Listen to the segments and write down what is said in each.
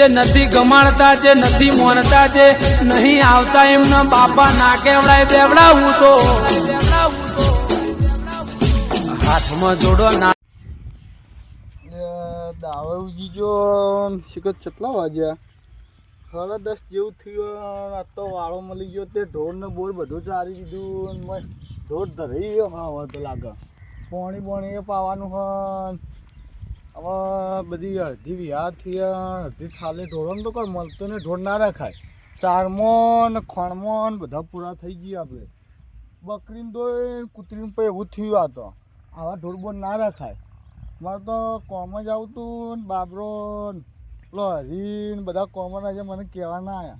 જે નથી ગમાડતા, જે નથી મોનતા, જે નહીં આવતા, એમના બાપા ના કેવડાય, દેવડાવું તો. હાથમાં જોડો ના દાવાજી જો, શિખર કેટલા વાગ્યા? સાડા દસ જેવું થયું આ તો વાળો મળી ગયો, તે ઢોર ને બોર બધું ચારી દીધું ઢોર ધરી ગયો, હા તો લાગે. પોણી એ પાવાનું હન. હવે બધી અડધી વિહાર થઈ અડધી ઠાલે ઢોરણ તો કોઈ મળતો ને ઢોર ના રખાય. ચારમો ને ખણમો ને બધા પૂરા થઈ ગયા આપણે બકરીને તો કૂતરીને પણ એવું થયું આ તો. આવા ઢોર બોર ના રખાય. મારે તો કોમ જ આવતું ને બાબરો પેલો હરી ને બધા કોમન આજે મને કહેવા ના આવ્યા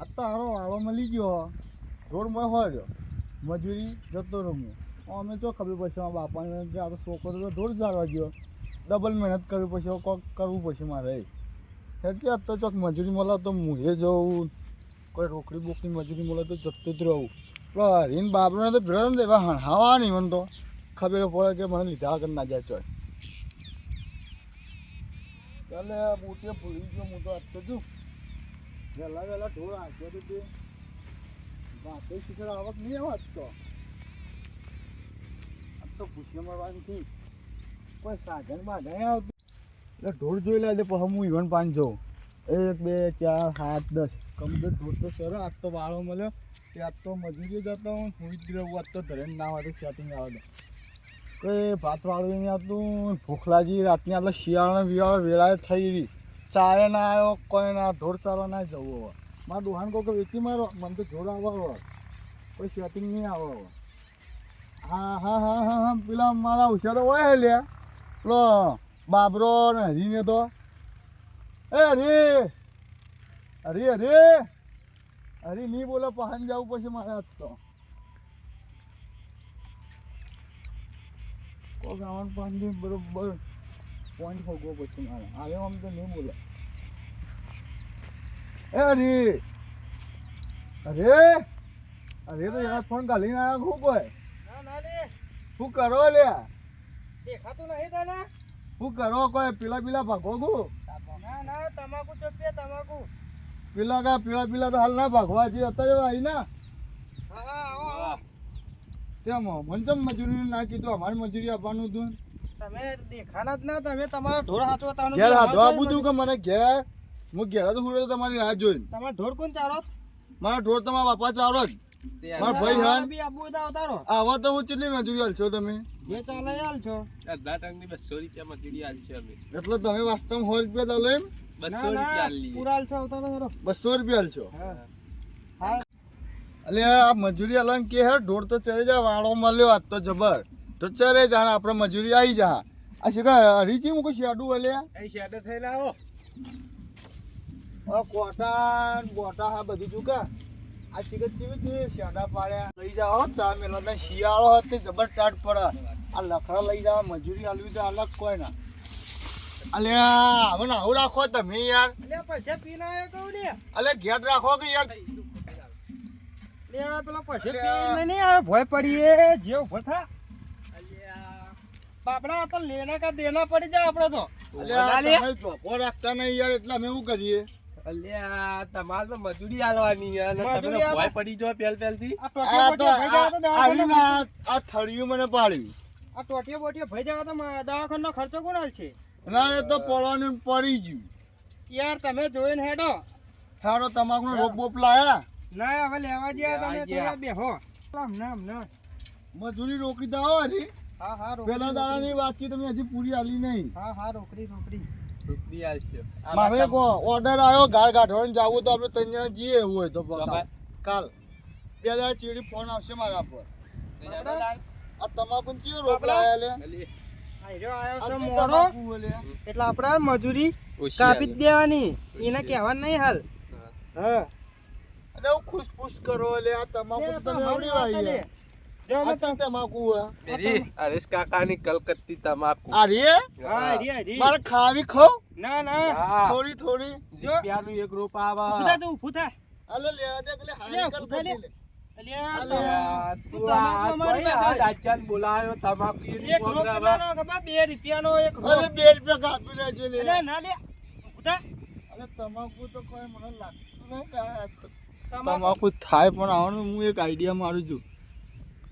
આ તો હારો વાળો મળી ગયો રોડમાં હોય મજૂરી જતો રહું અમે તો ખબર પડશે બાપાને કે આ છોકરો તો ઢોર જાળવા ગયો. ડબલ મહેનત કરવી પડશે કોક કરવું પડશે મારે. એટલે આ તો ચોક મજૂરી મળે તો મુએ જવું. કોઈ રોકડી બોકડી મજૂરી મળે તો જતું જ રહું. પણ હરીને બાબરોને તો ભેળા ને એવા હણાવા નહીં મને તો. ખબર પડે કે મને લીધા વગર ના જાય ચોય. ચાલે મોટી ભૂલી ગયો, હું તો આજ છું. વહેલા વહેલા ઢોળ આંખ્યો તો તે. વાતે શિખર આવક નહીં આવત તો. આજ તો ભૂસિયા મારવાની થી કોઈ સાધન બાધન આવતું. એટલે ઢોર જોઈ લે પછી હું ઇવન પાંચસો એક, બે, ચાર, સાત, દસ. કમ્પ્લીટ ઢોર તો સર આજ તો વાળો મળ્યો. તે આજ તો મજૂરી જતા હું સુઈ જ રહું, આજ તો ધરેન ના આવે સેટિંગ આવે કોઈ ભાત વાળું નહીં આવતું ભૂખલાજી રાતની આટલા શિયાળો વિયાળો વેળાએ થઈ રહી. ચાય ના આવ્યો કોઈ ના ઢોર ચારો ના જવું હવે મારા દુકાન કોઈ વેચી મારો, મને તો ઢોર આવવા કોઈ સેટિંગ નહીં આવવા હા હા હા હા હા, પેલા મારા હોશિયારો હોય લ્યા. પેલો બાબરો ને હરીને તો. એ હરી હરી હરી. હરી નહીં બોલે પહાન જવું પછી મારે આજ તો. કોઈ ગાવાનું પાણી બરોબર. પોઈન્ટ ભોગવો પછી મારે. આવે આમ તો નહીં બોલે. એ હરી અરે અરે તો યાર ફોન કાઢીને આવ્યા ખૂબ હોય. શું કરો લ્યા? દેખાતું નહીં તને? હું કરો કોઈ પીલા પીલા ભાગો ગુ ના ના તમાકુ ચોપીએ તમાકુ. પેલા કા પીલા પીલા તો હાલ ના ભાગવા જે અત્યારે આવી ના. હા હા આવો આવો. તેમ મને ચમ મજૂરી ના કીધું અમારે મજૂરી આપવાનું હતું. તમે દેખાના જ ના તમે તમારા ઢોર હાચવતાનું ઘેર હાથવા બધું કે મને ઘેર હું ઘેર તો હું તમારી રાહ જોઈને. તમારા ઢોર કોણ ચારો? મારા ઢોર તમારા બાપા ચારો જ. મારા ભાઈ હાલ હાન. આવા તો હું કેટલી મજૂરી હાલશો તમે? જે ચાલે હાલ છો? અડધા ટંકની બસો રૂપિયા મજૂરી આલ છે અમે. એટલે તમે વાસ્તવમાં સો રૂપિયા ચાલો એમ? બસો રૂપિયા ના પૂરા હાલ છો અવતારો બસો રૂપિયા હાલશો હા. હા. આ મજૂરી હાલવાનું કે હે ઢોર તો ચડી જાય વાળો મળ્યો આજ તો જબર. તો ચરે જા આપણે મજૂરી આવી જા. આ શું કહે હરીચી મૂકું શેડું અલ્યા અહીં શેડે થયેલા આવો આ કોટા બોટા હા બધું ચૂકા આ સિગત ચીવી જોઈએ? શેડા પાડ્યા લઈ જાઓ ચા મેલા શિયાળો હતો પડે. આ લખડા લઈ જાવ મજૂરી હાલવી તો અલગ કોઈ ના. અલ્યા હવે આવું રાખો તમે યાર. લે પૈસા પીને કહું ઘેર રાખો કે યાર. લે પેલા પૈસા અલ્યા. પીને નહીં આવે ભોય પડીએ જે ઊભો થા. બાપડા તો લેના કા દેના પડી જાય આપણે તો. અલ્યા. તમે ચોખ્ખો રાખતા નહીં યાર એટલે અમે શું કરીએ? અલ્યા તમારે તો મજૂરી આલવાની મજૂરી. પડી આ થળિયું મને પાડ્યું આ ટોટિયો બોટિયો ભઈ જાય તો દવાખાનો ખર્ચો કોણ છે ના એ તો પડવાનું પડી ગયું. યાર તમે જોઈને હેડો. સારો તમાકુ રોપ બોપ લાયા. ના હવે લેવા ગયા તમે થોડા બેહો. આમ ના ના મજૂરી રોકી દો હરી હા હા રોકડી, પેલા દાડાની વાતચીત તમે હજી પૂરી આલી નહીં. હા હા રોકડી રોકડી. મારે કો ઓર્ડર આવ્યો ગાળ ગાઢવાનું જવું તો આપણે ત્રણ જણા જઈએ એવું હોય તો કાલ. બે દાડા ચીડી ફોન આવશે મારા પર. આ તમાકુ ચિયો રોપ બાપડા. લાયા લે? અલી, આયરો આયો આ છે શું મોરો તમાકુ લે? એટલે આપણે મજૂરી કાપી જ દેવાની. એને કહેવાનું નહીં હાલ. હા. અરે હું ખુશ કરો એટલે આ તમાકુ તમે આવડી લે. શું તમાકુ હરેશ કાકાની કલકત્તી તમાકુ આ રે હા હરી હરી મારે ખાવી ખાવ ના ના. થોડી થોડી જો રૂપિયાનું એક રોપ આવે થા તું થા અલે લેવા દે પેલે લે, હારી લે. લે તમાકુ લે ના લે અરે તો કોઈ મને લાગતું નહીં કે તમાકુ થાય પણ આવવાનું હું એક આઈડિયા મારું છું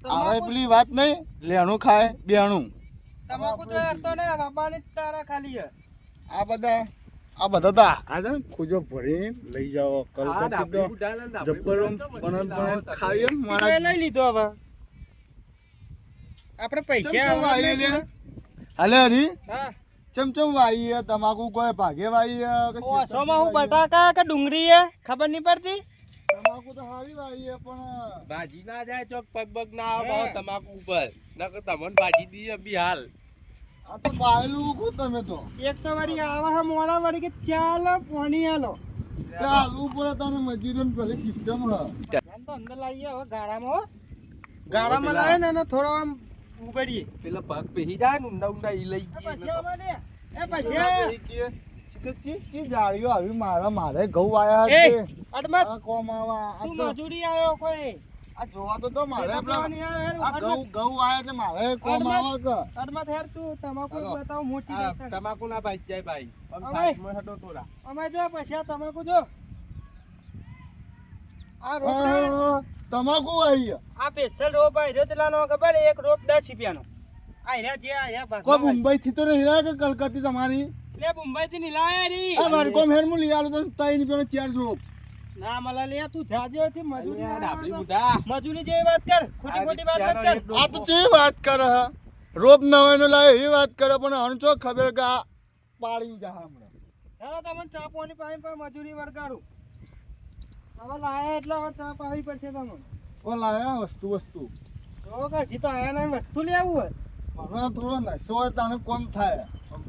આવે પેલી વાત નહીં લેણું ખાય બેણું. તમાકુ તો યાર તો ને બાબાની તારા ખાલી છે આ બધા આ બધા તો આખા છે ખુજો ભરી લઈ જાઓ કલકત્તી તો જબ્બર આમ બનન બનન ખાવી એમ મારા લઈ લીધો હવે. આપણે પૈસા લે. હાલે હરી. હા. ચમ ચમ વાઈ તમાકુ કોઈ ભાગે વાઈ હે કે ઓ શેતાનથી સોમાં હું બટાકા કે ડુંગળી હે ખબર નહીં પડતી? તમાકુ તો હારી વાઈ પણ ભાજી ના જાય ચોક પગ પગ ના આવે તમાકુ ઉપર. નકર તમને ભાજી દી બી હાલ. આ તો બાયલું કો તમે તો. એક તો વળી આવા હે મોડા વળી કે ચાલો પોણી આલો. ચાલુ પડે તને મજૂરીની પેલી સિસ્ટમ હ. તો અંદર લાવીએ હવે ગાળામાં હો. ગાળામાં લાવીએ ને એને થોડો આમ ઉગાડીએ પેલા પગ પેહી જાય ને ઊંડા ઊંડા ઈ લઈ એ ગઈ પછી એ પછી કે ચી ચી જાળીઓ આવી મારા મારે ઘઉં આયા છે અડમત આ કોમ આવા આ તું તો મજૂરી આવ્યો કોઈ? આ જોવા તો તો મારે શેતા પેલા પાવાની આવે હેર, આ ઘઉં ઘઉં આયા છે મારે કોમ કે. અડમત હેર તું તમાકુ. બતાવ મોટી તમાકુ ના ભાજી જાય ભાઈ. આમ સાઈડમાં હટો તોડા અમારે જો પછી આ તમાકુ જો. આ રોપ તમાકુ આવી આ પેસલ રોપ આ રહ્યો તેલાનો ખબર એક રોપ દસ રૂપિયાનો. આ રહ્યા જે આ રહ્યા કોઈ મુંબઈ થી તો નહીં કે કલકત્તી તમારી? લે મુંબઈ થી નીલાયા રી. આ મારી કોમ હેર હું લઈ આલું તઈ ની પેલો ચાર જો ના મલા લે તું જાજે થી મજૂરી ના ડાબલી બુઢા. મજૂરી જેવી વાત કર ખોટી ખોટી વાત મત કર. આ તો જે વાત કર હ? રોબ નવાનો લાવે એ વાત કરે પણ હણચો ખબર કે પાડી જા હમણાં. હેલો તમને ચા પાણી પાણી પર મજૂરી વરગાડું હવે લાયા એટલે હવે ચા પાવી પડશે તમને. ઓ લાયા વસ્તુ વસ્તુ. તો કા જીતો આયા ના વસ્તુ લેવું હોય. મારા થોડો હોય તને કોમ થાય. આમ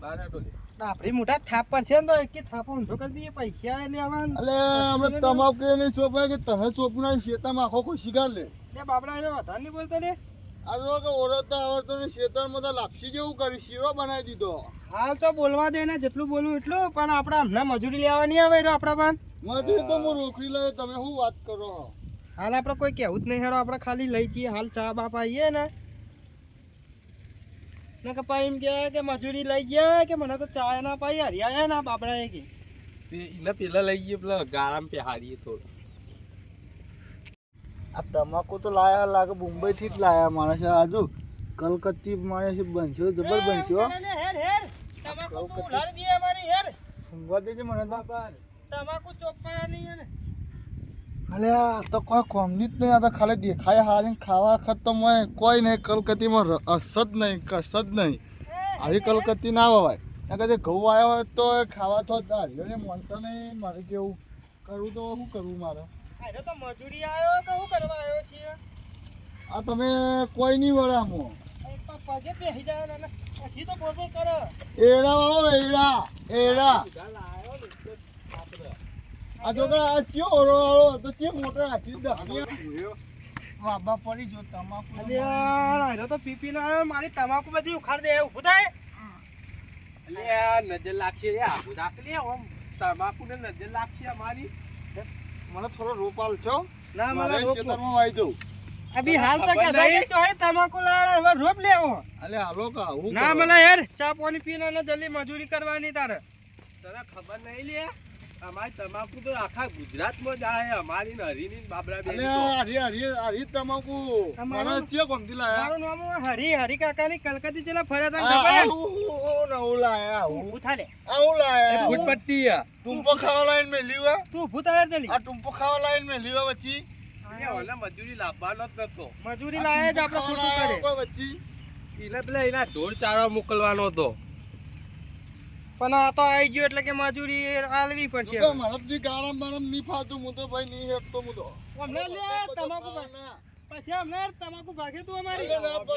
મોટા થાપર છે ને તો એક થાપો ઊંધો કરી દઈએ પૈસા લેવા એટલે અમે તમાકુ નહીં ચોપાય કે તમે ચોપના શેતામાં આખો કોઈ શિકાર લે. લે બાબડા એને વધારે નહીં બોલતો લે. આ જો કે ઓરડતા આવડતો ને તો લાપસી જેવું કરી શીરો બનાવી દીધો. હાલ તો બોલવા દે ને જેટલું બોલવું એટલું પણ આપણે હમણાં મજૂરી લેવા નહીં આવે એટલે આપણા પાન. મજૂરી તો હું રોકડી લઈ તમે શું વાત કરો? હાલ આપણે કોઈ કહેવું જ નહીં હેરો આપણે ખાલી લઈ જઈએ હાલ ચા બાપ આવીએ ને. ને કે પાઈ એમ કે કે મજૂરી લઈ ગયા કે મને તો ચા ના પાઈ હરિયા ના બાબડા એ કે. એને પેલા લઈ ગયા પેલા ગાળામાં પહેરીએ થોડું. આ તમાકુ તો લાયા લાગે મુંબઈ થી જ લાયા માણસ આજુ કલકત્તી માણસ બનશો જબર બનશો. તમાકુ તો ઉલાડી દે મારી હેર. ઊંઘવા દેજે મને તો. તમાકુ ચોપા નહીં ને. અલે આ તો કોઈ કોમની જ નહીં આ તો ખાલી દેખાય હારી ખાવા ખતમ હોય કોઈ નહીં કલકત્તીમાં અસદ નહીં કસદ નહીં. આવી કલકત્તી ના વવાય કારણ કે ઘઉં આવ્યા હોય તો ખાવા તો દાળીઓને મોનતા નહીં મારે કેવું કરવું તો શું કરવું મારે? તો મજૂરી આવ્યો કે શું કરવા આવ્યો છીએ? આ તમે કોઈ નહીં વળામો પગે બેસી જાય ને પછી તો બોલ બોલ કરે એડા વાળો એડા. એડા આ જો આ ચિયો ઓરો તો ચિયો મોટા હાથી દાડિયા બાબા પડી જો તમાકુ. અરે યાર તો પીપી નો મારી તમાકુ બધી ઉખાડ દે ઊભું થાય? અલ્યા નજર લાગશે રે આબુ રાખ લે તમાકુ ને નજર લાગશે અમારી. મને થોડો રોપ આલ છો ના મને ખેતરમાં વાઈ દઉં. અભી હાલ તક ખબર તો હે તમાકુ હવે રોપ લેવો. અલે હાલો કા હું ના મને યાર ચા પાણી પીને ને જલ્દી મજૂરી કરવાની તારે. તને ખબર નહીં લે. અમારી તમાકુ તો આખા ગુજરાતમાં જાય અમારી હરીની બાબરા બેન હરી હરી હરી તમાકુ. ગમતી લાયા. મારું નામ હરી હરી કાકાની કલકત્તી ફર્યા તા આ ખબર હું હું હું નવું લાયા હું. ઊભું લે આ હું લાયા ફૂટપટ્ટી હે. ટુંપો ખાવા લાઈન મે લીવા તું જલ્દી આ ટુંપો ખાવા લાઈન મેં લીવા વચ્ચી. મજૂરી લાવવાનો જ નતો. મજૂરી લાયા જ આપણે ખોટું કરે વચ્ચી. એને પેલા એના ઢોર ચારો મોકલવાનો હતો. પણ આ તો આવી ગયો એટલે કે મજૂરી આલવી પડશે જો મારા થી ગારમ બારમ નહીં ફાતું હું તો ભાઈ નહીં હેપતો હું તો અમને લે તમાકુ પછી અમને તમાકુ ભાગે તું અમારી. પગ મારા પગ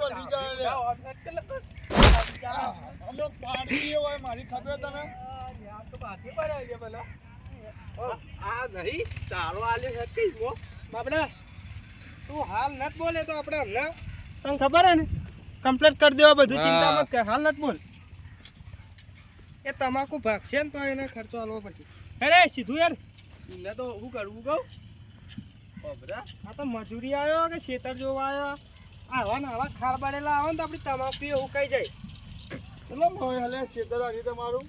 પડી જાય લે. અમે પાડી દઈએ હોય મારી આ નહીં ચાલો આલ્યો હતી મો બાપડા તું હાલ નત બોલે તો આપણે અમને તને ખબર હે ને? કમ્પ્લીટ કરી દેવા બધું ચિંતા મત કર હાલ નત બોલ. એ તમાકુ ભાગશે ને તો એને ખર્ચો આલવો પછી અરે સીધું યાર. એને તો હું કરવું કહું? બબરા આ તો મજૂરી આવ્યો કે ખેતર જોવા આવ્યો આવા ને આવા ખાર બાડેલા આવે ને તો આપણી તમાકુ એવું કહી જાય. ચલો મોય હલે શેતર આવી તમારું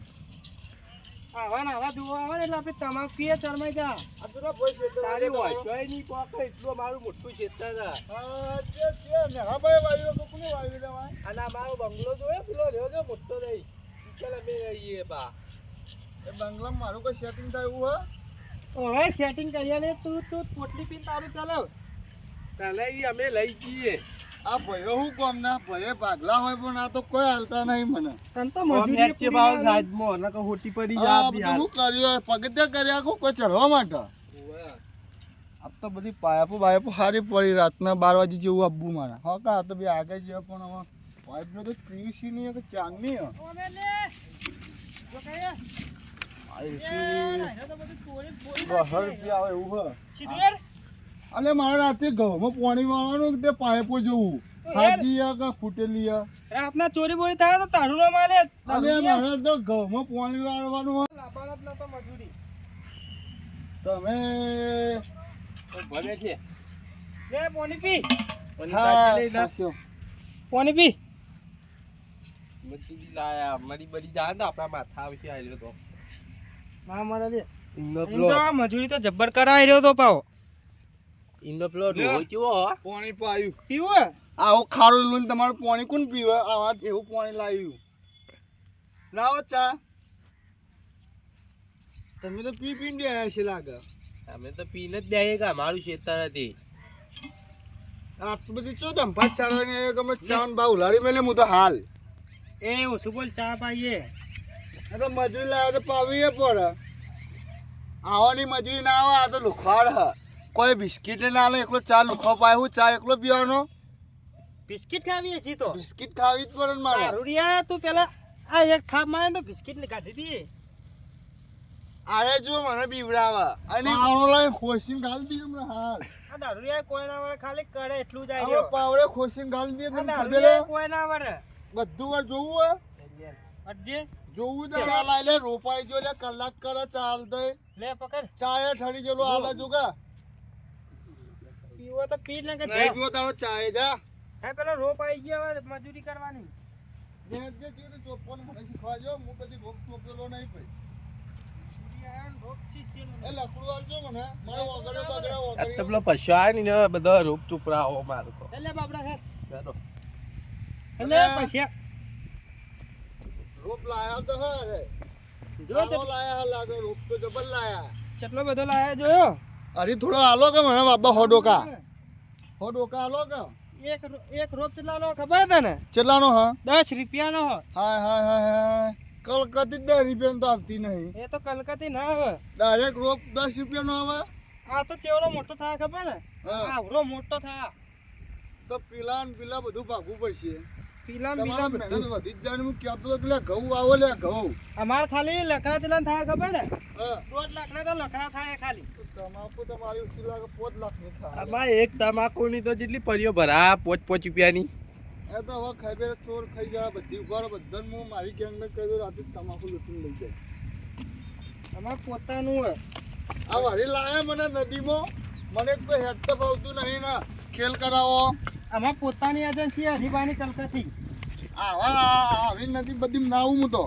આવા ને આવા જોવા આવે ને એટલે આપણે તમાકુ પીએ ચરમાઈ જા. આ તો ભાઈ ખેતર તારી વાંચવાય નહીં પોકે એટલું મારું મોટું ક્ષેત્ર છે. હા, છે, છે. ને હા ભાઈ વાયુ તો કોને વાયુ લેવાય? અને આ મારો બંગલો જોયો પેલો રહ્યો છે મોટો નહીં ચાલ અમે રહીએ બા. એ બંગલામાં મારું કોઈ સેટિંગ થાય એવું હે? હવે સેટિંગ કરી લે તું તું પોટલી પીને તારું ચલાવ તને ઈ અમે લઈ જઈએ. આ ભાઈઓ હું કોમ ના? ભાગલા હોય પણ આ તો કોઈ હાલતા નહીં મને. તને તો મજૂરી નકર હોટી પડી જા આ બધું હું કર્યું પગથિયા કર્યા કો કોઈ ચડવા માટે? આ તો બધી પાયપો બાયપો સારી પડી રાતના બાર વાગે જેવું આપવું મારે. હા કા તો બે આગળ જેવા પણ હવે પાઇપનો તો ત્રીસી ની કે ચાંદની હે. ઓમે લે જો કહીએ આ એ એસી ના, એ તો બધું ચોરી ચોરી દસ નાખી રૂપિયા આવે એવું હે સીધું યાર અલે મારે રાતે ઘઉંમાં પાણી વાળવાનું તે પાઇપો જોવું હે કે ફૂટેલી રાતના ચોરી બોરી થાય તો તારું ના માલે અલે મારે તો ઘઉંમાં પાણી વાળવાનું તમે ભલે છે લે પાણી પી. પાણી પી મજૂરી લાયા અમારી બધી જાય આપણા માથા આવશે આવ્યો તો. ના મારે આ મજૂરી તો જબ્બર કરાવી રહ્યો તો પાવ. કેવો પાણી પાયું. પીવો હે? ખારું લઈને તમારું પાણી કોણ પીવે? આવા એવું પાણી લાવ્યું. લાવો ચા. તમે તો પી પીને ગયા છે લાગે. અમે તો પીને જ બેહીએ કે મારું ખેતર હતી. આટલી બધી ચો ધંફાત ચાલવાની? ગમે ચા ને ભાવ ઉલાડી મેલે હું તો હાલ. એ ઓછું બોલ ચા પાઈએ. આ તો મજૂરી લાવે તો પાવીએ પડે. આવવાની મજૂરી ના આવે આ તો લુખવાડ હ. કોઈ બિસ્કિટ ના લે એકલો ચા લુખો પાય હું ચા એકલો પીવાનો. બિસ્કિટ ખાવીએ છે તો. બિસ્કિટ ખાવી જ પડે મારે. રૂડિયા તું પેલા આ એક થાપ મારે તો બિસ્કિટ ને કાઢી દઈએ અરે જો મને બીવડાવા. અને પાવડો લાવી ખોસીન ગાલ દી હમણાં હાલ. આ દારૂડિયા કોઈ ના વળે ખાલી કરે એટલું જ હવે પાવડે ખોસીન ગાલ દી તમને ખબર કોઈ ના વળે બધું વાર જોવું હે અડજે જોવું તો ચા લાઈ રોપાઈ જો લે કલાક કરે ચાલ દે. લે પકડ. ચાય ઠરી જેલો આલે જોગા પીવો તો પી જ કે નહીં પીવો તારો ચાય જા. હે પેલો રોપ આવી ગયો હવે મજૂરી કરવાની. જે જે જે તો ચોપન મને શીખવાજો હું કદી રોપ ચોપેલો નહીં આવે ને બધો રૂપ ચૂપરાવો મારો એટલે એ લે બાબડા હે ચાલો. એ લે પૈસા રોપ લાયા તો હે જો જો લાયા લાગે રોપ તો જબર લાયા. કેટલો બધો લાયા જોયો? અરે થોડો આલો કે મને બાબા હો ડોકા? હો. ડોકા આલો કે? એક એક રોપ કેટલા નો ખબર તને? કેટલાનો હા? દસ રૂપિયાનો હો. હાય હાય હાય હાય કલકત્તી દસ રૂપિયાનો તો આવતી નહીં. એ તો કલકત્તી ના હવે. ડાયરેક્ટ રોપ દસ રૂપિયાનો આવે? આ તો ચેવડો મોટો થાય ખબર ને? હા. આવડો મોટો થાય તો પીલા ને પીલા બધું ભાગવું પડશે. પીલા ને તમારા બીલા મહેનત બધું વધી જ જાય હું કહેતો હતો કે લે ઘઉં આવો લે ઘઉં. અમાર ખાલી લકડા ચલાન થાય ખબર ને? હા. દોઢ લાખના તો લકડા થાય ખાલી. તમાકુ તમારી ઉઠી લાગે પોત લાખની થાય. આમાં એક તમાકુની તો જેટલી પરીઓ ભરા પોચ પોચ રૂપિયાની. એ તો હવે ખાઈ બે ચોર ખાઈ જાય બધી ઊભા બધાને હું મારી ગેંગને કહી દઉં રાતે તમાકુ લૂંટીને લઈ જાય. અમાર પોતાનું આ વારી લાયા મને નદીમાં. મને કોઈ હેડ તો ભાવતું નહીં ને. ખેલ કરાવો. અમાર પોતાની એજન્સી હરીબાની કલકત્તી આવા નથી બધી નાવું હું તો.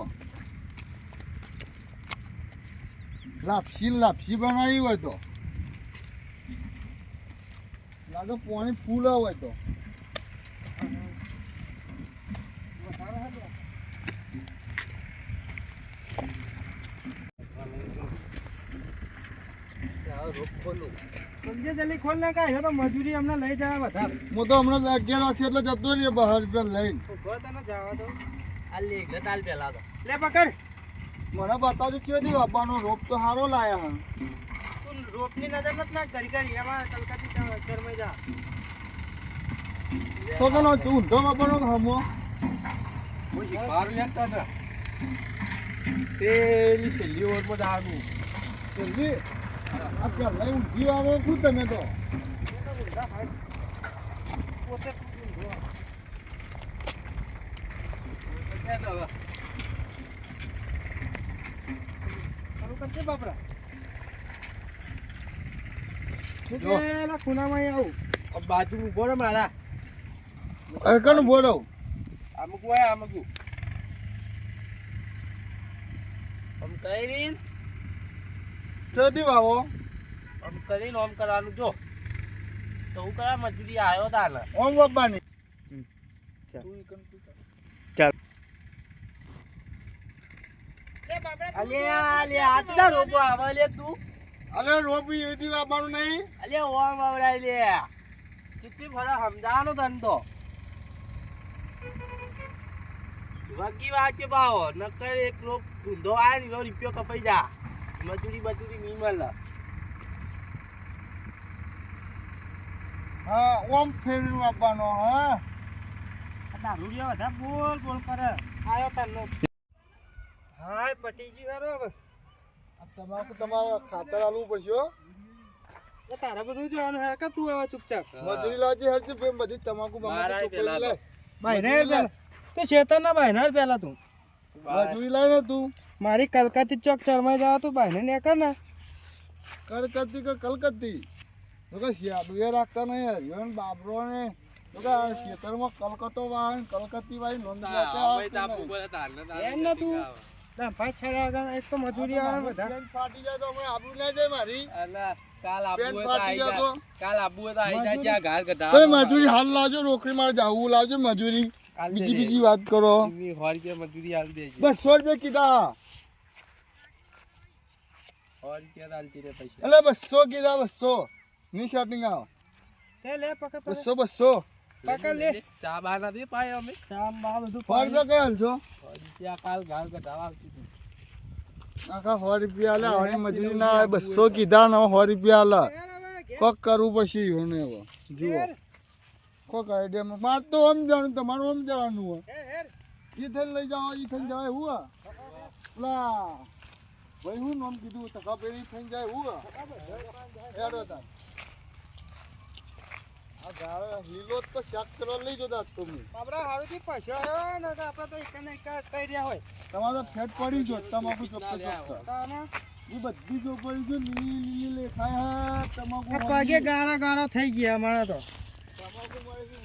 લાપસી લાપસી બનાવી હોય તો. લાગે પાણી ફૂલ હોય તો. સમજે જલ્દી ખોલ ને કાંઈ તો મજૂરી અમને લઈ જાય બધા. હું તો હમણાં અગિયાર વાગશે એટલે જતો રહીએ બહાર રૂપિયા લઈને. ઊભો તને જવા દો આ લે એટલે તાલ પેલા તો. લે પકડ. મને બતાવજો છે નહીં બાપાનો રોપ તો સારો લાયા હા. તું રોપની નજર નથી નાખ ઘડી ઘડી એમાં કલકત્તી ચરમાઈ જા. તો પેલો ઊંધો બાપાનો હમો. મારું લેતા હતા. તેરી છેલ્લી ઓવરમાં જવાનું જલ્દી આ પહેલા ઊંધી આવો શું તમે તો? પોતે કરજે બાપરા. અહીં આવું. બાજુ ઊભો રે મારા. કનું બોલો અમુક હોય અમુક અમુક કરીને ચડી વાવો? આમ કરીને આમ કરવાનું જો. તો હું કરા મજૂરી આવ્યો તા ને ઓમ બાબાની. તું તું કર. એ બાપડા તું અલ્યા અલ્યા આટલા રોપો આવે લે તું. અલે રોપી એથી વાપવાનું નહીં. અલે ઓમ આવડાય લે. કેટલી ફરક સમજાવાનો ધંધો. વકી કે બાવો નકર એક રોપ ઊંધો આવે ને એનો રૂપિયો કપાઈ જા. મજૂરી બજૂરી નહીં મળે. હા ઓમ ફેરવી વાપવાનો હા. દારૂડિયા બધા બોલ બોલ કરે. આયો તને હાય પટી ગયું હારો હવે. આ તમાકુ તમારે ખાતર આલવું પડશે હો. એ બધું જોવાનું હેર કે તું હવે ચૂપચાપ? મજૂરી લાવજે હરજી બધી તમાકુ બમાકુ તો. લાય. ભાઈ ને પેલા. તું શેતર ના ભાઈ ને પેલા તું. મજૂરી લાય તું. મારી કલકત્તી ચોક ચરમાઈ જવા તું ભાઈ ને નેકર ને. કલકત્તી કે કલકત્તી? તો કે શિયાળુએ રાખતા નહીં હરિયો બાબરો ને. તો કે ખેતરમાં કલકત્તો વાય કલકત્તી વાય નોંધ એમ ને તું. ના ભાઈ છાડ્યા વગર એક તો મજૂરી આવે ને ફાટી જાય તો હમણાં આબરૂ ના જાય મારી. કાલ આબુ ફાટી જાય તો. કાલ આબુ તો આઈ જા જ્યાં ઘાલ ગધા તો મજૂરી હાલ લાવજો રોકડી મારે જાવું લાવજો મજૂરી. બીજી બીજી વાત કરો. મજૂરી આલી દેજે. બસો રૂપિયા કીધા. સો રૂપિયા આલતી રે પૈસા. એટલે બસો કીધા બસો ની સેટિંગ આવો. લે લે પકડ પકડ. બસો બસો પકડ લે. ચા બા નથી પાય અમે. શામ બા બધું સો રૂપિયા કાલ આવતી હતી. સો આવડી મજૂરી ના આવે બસો કીધા ને સો રૂપિયા આલે કોક કરવું પછી એને હવે જુઓ. કોક આઈડિયા મારે તો આમ જવાનું તમારું આમ જવાનું હોય ઈ થઈને લઈ જાઓ ઈ થઈને જવાય હું પેલા ભાઈ હું નામ કીધું ટકા પેરી થઈને જાય હું તાર. ગાળો લીલો તો શાક લઈ જતા તમે આપડા હારુંથી પૈસા આવ્યો ને તો આપણે તો એક એક કહી રહ્યા હોય તમારે તો ફેટ પડી જો તમાકુ ચોખ્ખો એ બધી જો પડી જો લીલી લીલી લેખાય તમાકુ પગે ગાળા ગાળા થઈ ગયા અમારા તો તમાકુ મારી.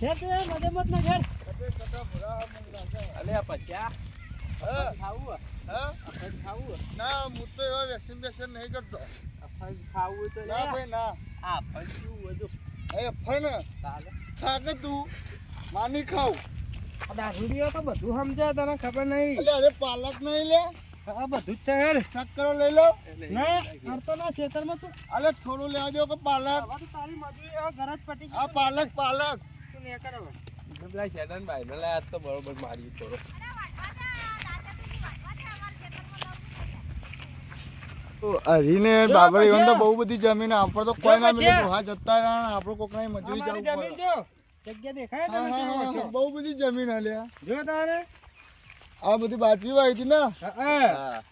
ઘેર તો મજે મત ના ઘેર કટે કટા ભરા મને લાગે. અલે પચ્યા ખાવું? હા ખાવું? ના હું તો એવા વેક્સિન વ્યસન નહીં કરતો ખાવું તો ના. ભાઈ ના આ હોય જો એ ફણ ચાલે. તું માની ખાવ આ દારૂડિયો તો બધું સમજે તને ખબર નહીં. એટલે અરે પાલક નહીં લે? આ બધું જ છે યાર શક્કરો લઈ લો. ના ના કરતો ના ખેતરમાં તું. અરે થોડું લેવા દો કે પાલક? તારી મજૂરી હવે ઘર જ પટી આ પાલક પાલક. તું ને કર હવે. ભાઈ ને લાયા તો બરોબર મારી થોડો. હરીને બાબર એવું તો બહુ બધી જમીન આપણે તો કોઈ ના પછી હા જતા રહ્યા ને આપણે કોક નહીં મજૂરી જવું જમીન જો. જગ્યા દેખાય હા, બહુ બધી જમીન આલ્યા જો તારે. આ બધી બાટલી વાળી હતી ને? હા.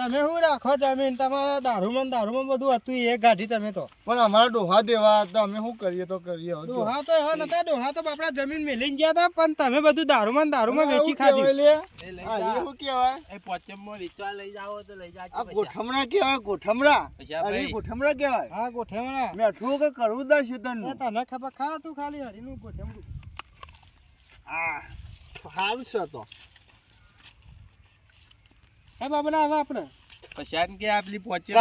તમે શું રાખો જમીન તમારા દારૂમાં દારૂમાં બધું હતું એ ગાઢી તમે તો. પણ અમારા ડોહા દેવા તો અમે શું કરીએ તો કરીએ ડોહા તો હા નતા ડોહા તો બાપડા જમીન મેલીને ગયા હતા પણ તમે બધું દારૂમાં દારૂમાં વેચી ખાધી. લે? એ લઈ આ જા. એ શું કહેવાય? એ પોચમમાં વેચવા લઈ જાઓ તો લઈ જાજો આ ગોઠમણા કહેવાય ગોઠમણા. અરે ગોઠમણા કહેવાય. હા ગોઠમણા. મેઠું કે કરવું દા એ શેતનનું તમે ખબર ખા તું ખાલી હરીનું ગોઠેમણું. આ સારું છે તો. હે બાબલા હવે આપણે. પછાન કે આપલી પોચે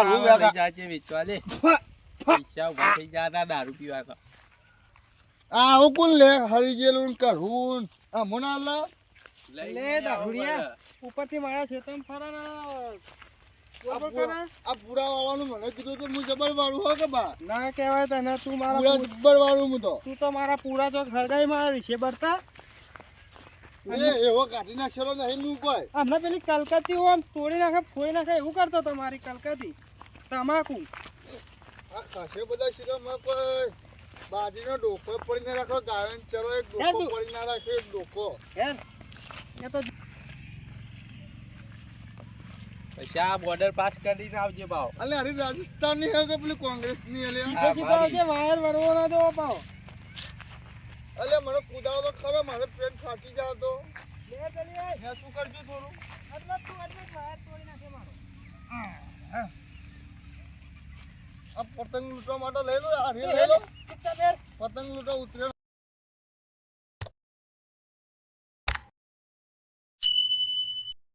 જાજે વેચવા લે પૈસા ઊભા થઈ જતા દારૂ પીવા તો. આ હું લે હરી ગયેલું ને આ મોના લા. દારૂડિયા. ઉપરથી મારા છે ફરે ને આ પૂરા-? વાળાનું મને કીધું તો હું જબર વાળું હો કે બા? ના કહેવાય તને તું મારા પૂરા વાળું હું તો. તું તો મારા પૂરા તો હળગાઈ મારા રીશે બરતા એ એવો કાઢી નાખેલો નહીં નું કોઈ હમણાં પેલી કલકત્તી આમ તોડી નાખે ફોડી નાખે એવું કરતો તો મારી કલકત્તી. તમાકુ. આ બધા ડોકો રાખો ગાયન ચરો એક ડોકો પડી ના રાખે એક ડોકો. એ તો પૈસા બોર્ડર પાસ કરીને આવજે ભાવ. અલે હરી રાજસ્થાનની હે કે પેલી કોંગ્રેસની અલે વાયર વરવો ના જો પાવ અલે મને કુદાવો તો ખબર મારે પેન ફાટી જાય તો લે પેલી. મેં શું કરજો થોડું? એટલે તું એટલે જ તોડી નાખે મારો. આ પતંગ લૂંટવા માટે લઈ લો આ લઈ લો. પતંગ લૂંટવા ઉતરે